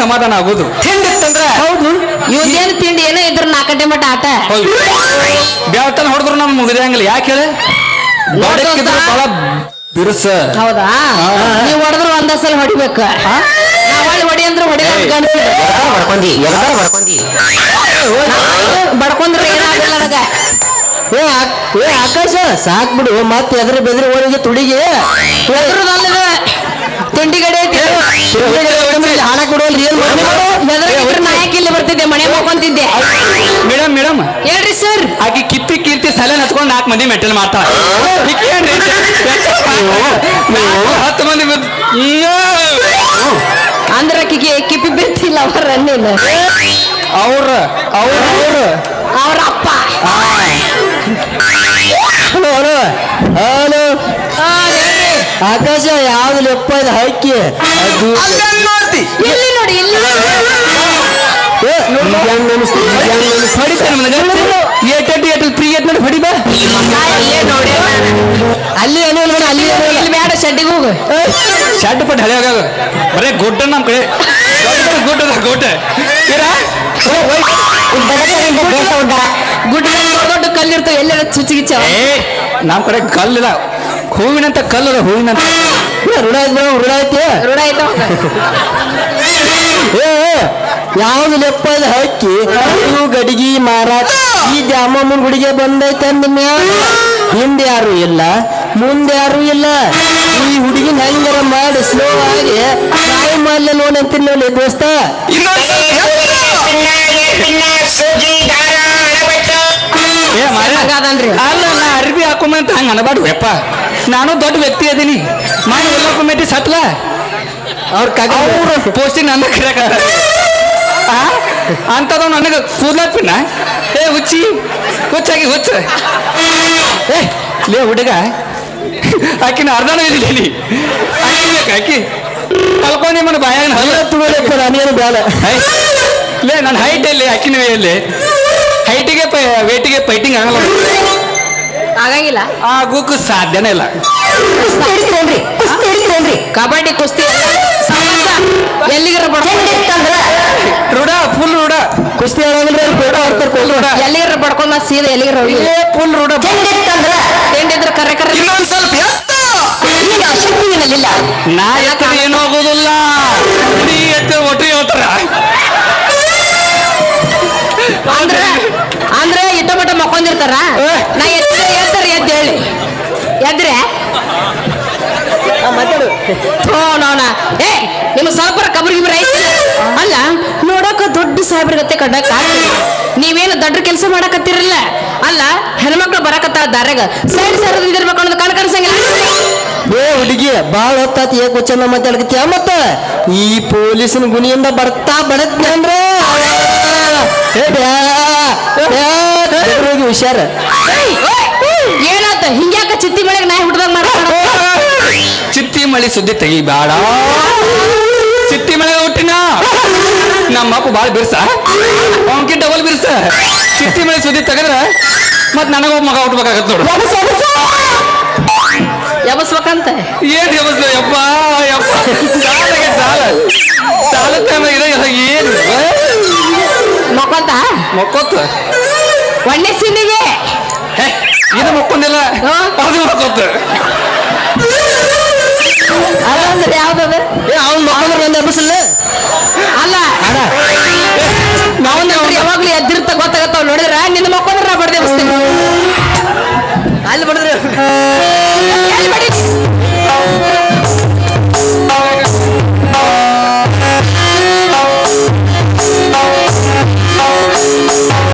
ಸಮಾಧಾನ ಆಗೋದು. ತಿಂದಿತ್ತಂದ್ರ ಹೌದು. ಇವ್ದೇನು ತಿಂಡಿ? ಏನೋ ಇದ್ರ ನಾಲ್ಕಂಟೆ ಮಟ್ಟ ಆಟ. ಬೆಳತನ ಹೊಡೆದ್ರು ನಮ್ ಮುಗಿದಂಗಿಲ್ಲ ಯಾಕೆ ಹೇಳಿ? ಬಡಕಿದ್ರು ಬಹಳ ಬಿರುಸ. ಹೌದಾ? ನೀವ್ ಹೊಡೆದ್ರು ಒಂದ ಸಲ ಹೊಡಿಬೇಕು. ಹೊಳಿ ಹೊಡಿ ಅಂದ್ರೆ ಹೊಡಿ ಬಡ್ಕೊಂಡಿ ಎದಕಾರ ಬಡ್ಕೊಂಡಿ. ಬಡ್ಕೊಂಡ್ರೆ ಏನಾಗಲ್ಲ ನನಗ. ಏ ಆಕ್- ಏ ಆಕಾಶ ಸಾಕ್ ಬಿಡು. ಮತ್ತೆ ಎದ್ರ ಬೆದ್ರಿ ಓರಿಗೆ ತುಡಿಗೆ. ಎದ್ರದಲ್ಲದ. ತಿಂಡಿ ಹಣ ಬಿಡುವಲ್ರಿ ಏನ್ ನಾಯಕ ಇಲ್ಲಿ ಬರ್ತಿದ್ದೆ ಮನೆ ಮಾಡ್ಕೊಂತಿದ್ದೆ ಮೇಡಮ್ ಮೇಡಮ್. ಹೇಳ್ರಿ ಸರ್. ಆಕಿ ಕಿತ್ತಿ ಕೀರ್ತಿ ಸಲ ಹತ್ಕೊಂಡು ನಾಲ್ಕು ಮಂದಿ ಈಕೇನ್ರಿ ನಾಲ್ಕು ಹತ್ತು ಮಂದಿ! ಅಂದ್ರ ಆಕಿಗೆ ಕಿಪ್ಪಿ ಬಿರ್ತಿಲ್ಲ ಅವ್ರ ರನ್ನಿಲ್ಲ ಅವ್ರ ಅವ್ರ ಅವ್ರ. ಅವ್ರ ಅಪ್ಪ. Hello hello. ಹಲೋ. ಆಕಾಶ ಯಾವ್ದು ಲೆಪ್ಪ ಇದು. ಹಕ್ಕಿ ನೋಡ್ತಿ ಇಲ್ಲಿ ನೋಡಿ ಇಲ್ಲಿ ಏಟೆಟ್ ಏಟ್ ನೋಡಿ. ಹೊಡಿಬಾ ನೋಡಿ ಅಲ್ಲಿ ಏನೋ ಅಲ್ಲಿ ಇಲ್ಲ. ಬೇಡ ಶೆಡ್ಡಿಗೆ ಹೋಗು. ಶೆಡ್ ಪಟ್ಟು ಹಳೆ ಆಗಾಗ. ಬರೇ ಗುಡ್ಡ ನಮ್ ಕಡೆ. ಗುಡ್ಡ ಗುಡ್ಡ? ಗುಡ್ಡ. ದೊಡ್ಡ ಕಲ್ಲಿರ್ತಾವ ಎಲ್ಲೆಲ್ಲ ಚುಚ್ಚಿಗಿಚ್ಚವ ಏ ನಮ್ ಕಡೆ ಕಲ್ಲಿಲ್ಲ ಹೂವಿನಂತ ಕಲ್ಲದ ಹೂವಿನಂತ. ಏ, ಋಣ ಬಿಡು, ಋಣ ಐತಿ ಋಣ ಏ, ಯಾವ್ದು ಲೆಪ್ಪ ಇದು ಹಕ್ಕಿ ಇವು ಗಡಿಗಿ ಮಾರಾಟ. ಈ ದ್ಯಾಮಮ್ಮನ ಗುಡಿಗೆ ಬಂದೈತೆ ಅಂದ ಮ್ಯಾಲ. ಹಿಂದೆ ಯಾರು ಇಲ್ಲ ಮುಂದೆ ಯಾರು ಇಲ್ಲ. ಈ ಹುಡುಗಿನ ಹೆಂಗರ ಮಾಡಿ ಸ್ಲೋ ಆಗಿ ಬಾಯಿ ಮಾಡ್ಲೆ ನೋಡಿ ಅಂತೀನಿ ನೋಡಿ ದೋಸ್ತ. ಅಲ್ಲ ನಾ ಅರ್ಬಿ ಹಾಕೊಂಬಂತ ಹಂಗ ಅನಬಾರ್ದು. ಯಪ್ಪ. ನಾನು ದೊಡ್ಡ ವ್ಯಕ್ತಿ ಅದೀನಿ ಮಾಡಿ ಎಲ್ಲ ಕಮಿಟಿ ಸತ್ಲ ಅವ್ರ ಕಗ ಅವ್ರ ಪೋಸ್ಟಿಂಗ್ ನನ್ನ ಕರೆಯಕತ್ತ ಅಂತದ ನನಗೆ ಕೂದ್ಲಾಪಿನ ಏ ಹುಚ್ಚಿ ಹುಚ್ಚಾಗಿ ಹುಚ್ಚ. ಏ ಲೇ ಹುಡುಗ. ಆಕಿನ ಅರ್ಧನೂ ಇದ್ದೀನಿ ಆಕಿ ಬೇಕು ಆಕಿ. ಕಲ್ಕೊಂಡಿ ಮನ ಬಾಯಾಗ ಹಲ್ಲ ತುಳಿಯಪ್ಪ ನಾನೇನು ಬೇಡ. ಹೈ. ಲೇ ನನ್ನ ಹೈಟ್ ಎಲ್ಲಿ ಆಕಿನ ಎಲ್ಲಿ ಹೈಟಿಗೆ ವೇಟಿಗೆ ಫೈಟಿಂಗ್ ಆಗಲ್ಲ. ಆಗಂಗಿಲ್ಲ. ಆ ಆಗೋಕ್ಕೂ ಸಾಧ್ಯನೇ ಇಲ್ಲ. ಕಬಡ್ಡಿ ಕುಸ್ತಿ ಎಲ್ಲಿಗರ ರೂಢ ಫುಲ್ ರೂಢ ಕುಸ್ತಿ ಎಲ್ಲಿಗರ ಬಡ್ಕೊಂಡ್ ಸೀದಾ ಎಲ್ಲಿಗರ ಫುಲ್ ರೂಢ ತಿಂಡಿದ್ರ ಕರೆ ಕರೆ ಇನ್ನೊಂದ್ ಸ್ವಲ್ಪ ಇಲ್ಲ ನಾ ಎತ್ತರ ಏನು ನೀ ಎತ್ತ ಒಟ್ರಿ ಹೋಗ್ತಾರ ಅಂದ್ರೆ ಅಂದ್ರೆ ಇಟ್ಟ ಮಟ್ಟ ಮಕ್ಕೊಂದಿರ್ತಾರ ನಾ ಎತ್ತ ಎತ್ತರ ಎದ್ದು ಹೇಳಿ. ಎದ್ರೆ? ಮಾತಾಡು ಥೋ ನೋಣ ಏ ನಿಮ್ಮ ಸ್ವಲ್ಪ ಕಬ್ರಿ ಗಿಬ್ರಿ ಐತಿ ಅಲ್ಲ ನೋಡಕ ದೊಡ್ಡ ಸಾಹೇಬ್ರಗತ್ತೆ ಕಣ್ಣಕ್ ನೀವೇನು ದೊಡ್ಡ ಕೆಲಸ ಮಾಡಕತ್ತಿರಲ್ಲ ಅಲ್ಲ ಹೆಣ್ಮಕ್ಳು ಬರಕತ್ತಾರ ದಾರ್ಯಾಗ ಸೈಡ್ ಸೈಡ್ ಇದಿರ್ಬೇಕು ಅನ್ನೋದು ಕಣ್ ಕನಸಂಗಿಲ್ಲ ಏ ಹುಡುಗಿ ಬಾಳ ಹೊತ್ತಾತಿ ಏ ಕುಚ್ಚನ್ನ ಮಾತಾಡ್ಕತ್ಯ ಮತ್ತ ಈ ಪೊಲೀಸನ ಗುಣಿಯಿಂದ ಬರ್ತಾ ಬಡತ್ನ ಅಂದ್ರೆ ಹುಷಾರ ಮಳಿ ಸುದ್ದಿ ತೆಗಿಬೇಡ. ಬೇಡ ಚಿತ್ತಿ ಮಳೆ ಹುಟ್ಟಿನ? ನಮ್ಮ ಅಪ್ಪ ಬಾಳ ಬಿರ್ಸ. ಅವನ್ಕಿ ಡಬಲ್ ಬಿರ್ಸ. ಸಿಟ್ಟಿ ಮಳೆ ಸುದ್ದಿ ತೆಗೆದ್ರೆ ಮತ್ ನನಗೊಬ್ಬ ಮಗ ಹುಟ್ಬೇಕಾಗತ್ತ ನೋಡು. ಯಬಸ್ಬೇಕಂತ ಏನ್ ಯಬಸ್ಲ ಯಪ್ಪ ಯಪ್ಪ. ಸಾಲಗೆ ಸಾಲ. ಸಾಲ ಇದೆ ಏನು? ಮಕ್ಕೊಂತ ಮಕ್ಕೊತ್ತ? ಒಳ್ಳೆ ಸಿನಿಗೆ. ಇದು ಮಕ್ಕೊಂದಿಲ್ಲ ಹಾ? ಅದು ಮಕ್ಕೊತ್ತ. ಮಕ್ಕಳು ಎಬ್ಬಸಲ್ಲ ಅಲ್ಲ ನಾವೊಂದು ಯಾವಾಗ್ಲೂ ಎದ್ದಿರ್ತ ಗೊತ್ತಾಗತ್ತಾವ ನೋಡಿದ್ರ ನಿನ್ನ ಬಸ್ತೀನಿ